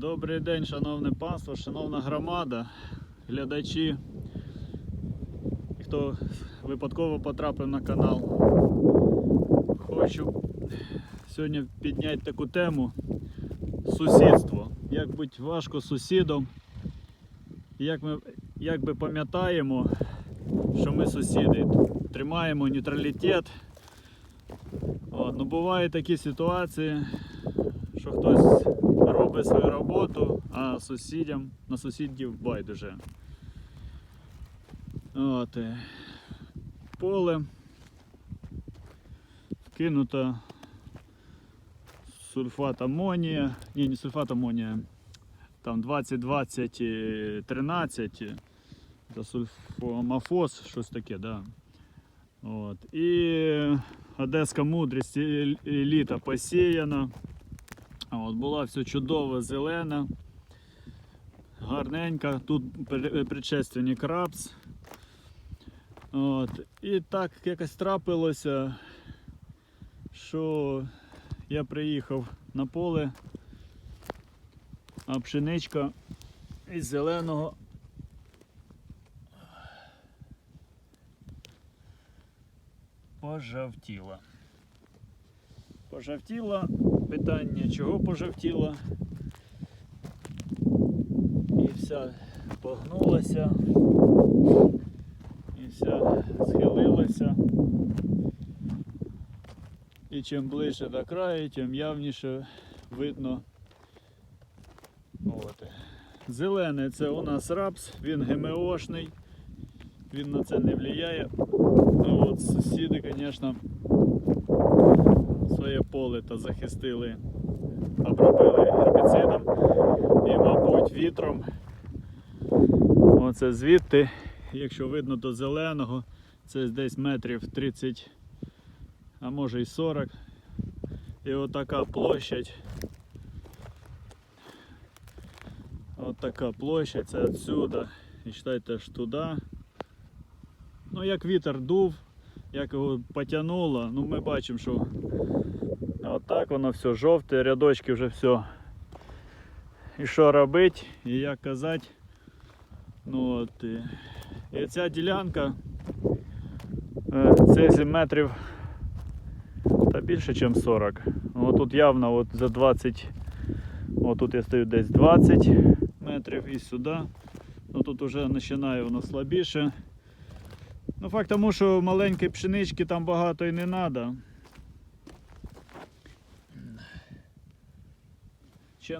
Добрий день, шановне панство, шановна громада, глядачі, хто випадково потрапив на канал. Хочу сьогодні підняти таку тему сусідство. Як бути важко сусідом, як ми як би пам'ятаємо, що ми сусіди, тримаємо нейтралітет. Ну, бувають такі ситуації, що хтось робить свою роботу, а сусідям на сусідів байдуже. От, е, поле кинуто сульфат амонія, ні, не сульфат амонія, там 20-20 е, 13 е, це сульфомафос, щось таке, да. От. І Одеська мудрість е- еліта посіяна. От, була все чудово зелена, гарненька. Тут предшественник рапс. От. І так якось трапилося, що я приїхав на поле, а пшеничка із зеленого пожавтіла. Пожавтіла. Питання, чого пожавтіла? І вся погнулася. І вся схилилася. І чим ближче до краю, тим явніше видно. От. Зелений це у нас рапс, він ГМОшний, він на це не впливає. Ну от сусіди, звісно, своє поле та захистили, обробили гербіцидом і, мабуть, вітром. Оце звідти, якщо видно до зеленого, це десь метрів 30, а може й 40. І отака площадь. От така площадь, це отсюда. І читайте аж туди. Ну, як вітер дув, як його потягнуло, ну ми бачимо, що отак воно все жовте, рядочки вже все. І що робити, і як казати. Ну от. І, ця ділянка е, це 7 метрів та більше, ніж 40. Ну, тут явно от за 20. От тут я стою десь 20 метрів і сюди. Ну тут вже починає воно слабіше. Ну, факт тому, що маленькі пшенички там багато і не треба.